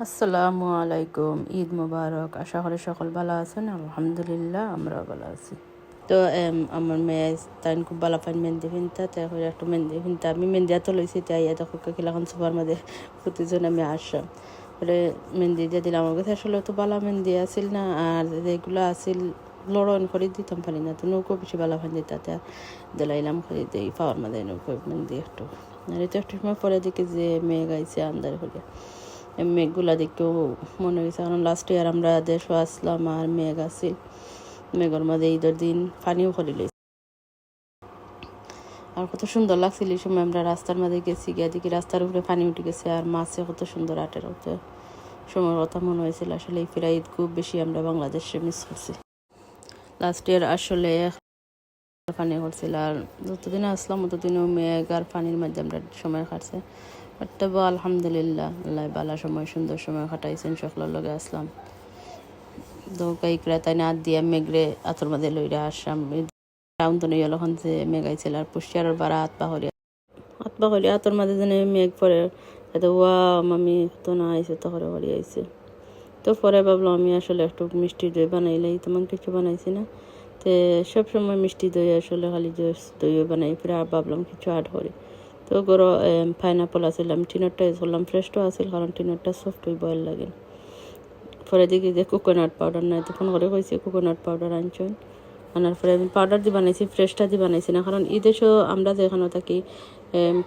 আসসালামু আলাইকুম, ঈদ মুবারক। আশা করি সকল ভালো আছেন, আলহামদুলিল্লাহ আমরা ভালো আছি। তো আমার মেয়ে তাই খুব ভালো পান মেহেন্দি ফিনতা তাই করে একটু মেহেন্দি ফিনতা আমি মেহেন্দি এত লইছি, তাই এত কিলাখন সুপার মাঝে প্রতিজন আমি আসলাম পরে মেহেন্দি দিয়ে দিলাম, আমার কাছে আসলে তো ভালো মেহেন্দি আসিল না, আর যেগুলো আসিল লড়ন করে দিতাম পারি না, তো নৌকো বেশি ভালো ফান দিতে দিলাইলাম করে দিই, পাওয়ার মাঝে নৌকো, মেহেন্দি একটু। আর এটা একটু সময় পরে দেখি যে মেয়ে গাইছে আন্দার হলে মেঘগুলা দেখেও মনে হয়েছে কারণ লাস্ট ইয়ার আমরা দেশও আসলাম আর মেঘ আসিল মেঘের মধ্যে ঈদের দিন পানিও খলি লইছে। আর কত সুন্দর লাগছিল এই সময় আমরা রাস্তার মাঝে গেছি, গিয়ে দেখি রাস্তার উপরে পানি উঠে গেছে আর মাছে কত সুন্দর আটের হতে সময়ের কথা মনে হয়েছিল, আসলে এই ফিরা ঈদ খুব বেশি আমরা বাংলাদেশে মিস করছি। লাস্ট ইয়ার আসলে পানি করছিল আর যতদিন আসলাম ততদিনও মেঘ আর পানির মধ্যে আমরা সময় কাটছে। বাট তবু আলহামদুলিল্লাহ, আল্লাহ বালা সময়, সুন্দর সময় কাটাইছেন, সকলের লগে আসলাম। তো কাইকরা তাই না দিয়ে মেঘরে আতর মাঝে লইরা আসলাম। টাউন তো নিয়ে যখন যে মেঘাইছিল আর পুষ্টিয়ার বারা হাত পা হরিয়া হাত পা হরিয়া আতর মাঝে যেন মেঘ পরে এত ওয়া মামি তো না আইসে তো হরিয়া আইসে তো পরে ভাবলাম আমি আসলে একটু মিষ্টি দই বানাইলাই তেমন কিছু বানাইছি না। তে সব সময় মিষ্টি দই আসলে খালি জুস দই বানাই আর ভাবলাম কিছু আড করি। তো গরো পাইনাপল আছিল আমি টিনারটা ইউজ করলাম ফ্রেশটাও আছিল, কারণ টিনারটা সফট হয়ে বয়েল লাগে। পরে দেখি যে কোকোনাট পাউডার নাই তো ফোন করে কইছি কোকোনাট পাউডার আনছেন আনার পরে আমি পাউডার দিয়ে বানাইছি ফ্রেশটা দিয়ে বানাইছি না, কারণ ঈদেশও আমরা যেখানে থাকি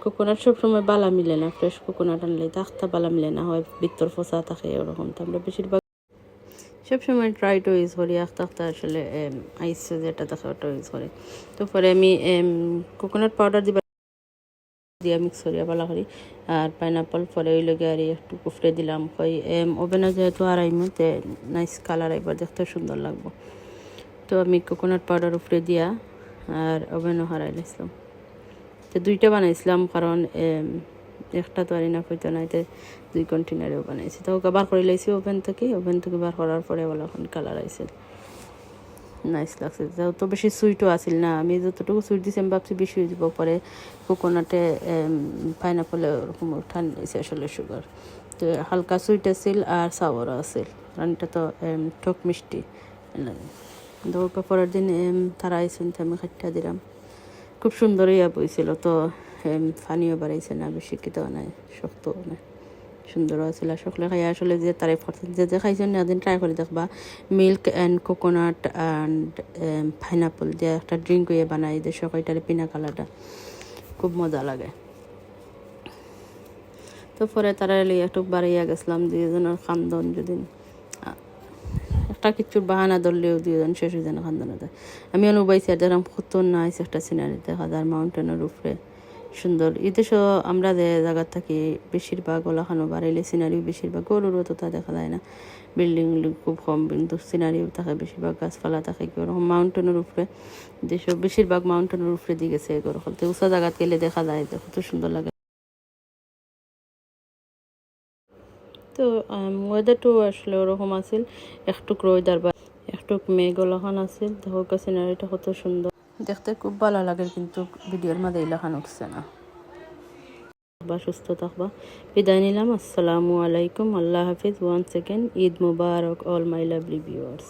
কোকোনাট সবসময় বালা মিলে না ফ্রেশ কোকোনাট আনলে তাখতা বালা মিলে না, হয় ভিতর ফসা থাকে, ওরকম। তো আমরা বেশিরভাগ সবসময় ট্রাইটো ইউজ করি আখতা আখতা আসলে আইস যেটা থাকে ওটা ইউজ করি তো পরে আমি কোকোনাট পাউডার দিবা, দিয়া মিক্স করিয়া পালা করি আর পাইনাপল পরে ওই লগে আর একটু কুফরে দিলাম। কই ওভেনে যেহেতু আর আইমতে নাইস কালার একবার দেখতে সুন্দর লাগবো। তো আমি কোকোনাট পাউডার উপরে দিয়া আর ওভেনও হারাই লাইছিলাম। তো দুইটা বানাইছিলাম, কারণ একটা তো আর না হইতো না, এতে দুই কন্টেনারেও বানাইছি। তো ওকে বার করে লাইছি ওভেন থেকে ওভেন থেকে বার করার পরে বলে এখন কালার আইছে। নাইস লাগছে। তো বেশি সুইটও আছিল না, আমি যতটুকু সুইট দিছি আমি ভাবছি বেশি দিব পরে কোকোনাটে পাইনাপলে ওরকম ঠান দিয়েছে আসলে সুগার তো হালকা সুইট আছিল আর সাওয়ারও আছিল। কারণ এটা তো টক মিষ্টি। তো পরের দিন তারা আইসেন আমি খাইটা দিলাম। খুব সুন্দর ইয়া বইছিল। তো ফানিও বাড়াইছে না, বেশি কিতো নাই, শক্ত নাই, সুন্দর আছিল সকলে খাই আসলে যে তারে যে যে খাইছেন এদিন ট্রাই করে দেখবা milk and coconut and pineapple দিয়ে একটা ড্রিঙ্ক ইয়ে বানাই দিয়ে সকালটারে পিনা কালারটা, খুব মজা লাগে। তো পরে তারা এলে একটু বাড়াইয়া গেছিলাম দুজনের খান্দন যদি একটা কিছুর বাহানা ধরলেও দুজন শেষ হয়ে যেন খান্দন আমি অনুবাইছি, আর দেখলাম কত নাইস একটা সিনারি দেখা যার মাউন্টেনের উপরে। সুন্দর। এদেশও আমরা যে জায়গার থাকি, বেশিরভাগ ওলাখানো বাড়াইলে সিনারিও বেশিরভাগ গরুরও তো তা দেখা যায় না। বিল্ডিং খুব কম, কিন্তু সিনারিও থাকে, বেশিরভাগ গাছপালা থাকে কি ওরকম মাউন্টেনের উপরে। দেশও বেশিরভাগ মাউন্টেনের উপরে দিয়ে গেছে এগুলো তো উঁচা জায়গাত গেলে দেখা যায় কত সুন্দর লাগে। তো ওয়েদারটাও আসলে ওরকম আছিল। একটুক ওয়েদার বা একটুক মেঘ ওলাখান আছিল। দেখো সিনারিটা কত সুন্দর। দেখতে খুব ভালো লাগে, কিন্তু ভিডিওর মাঝে এলাকান উঠছে না। বা সুস্থ থাকবা। বিদায় নিলাম। আসসালামু আলাইকুম। আল্লাহ হাফিজ। ওয়ান সেকেন্ড ঈদ মুবারক অল মাই লাভলি ভিউয়ার্স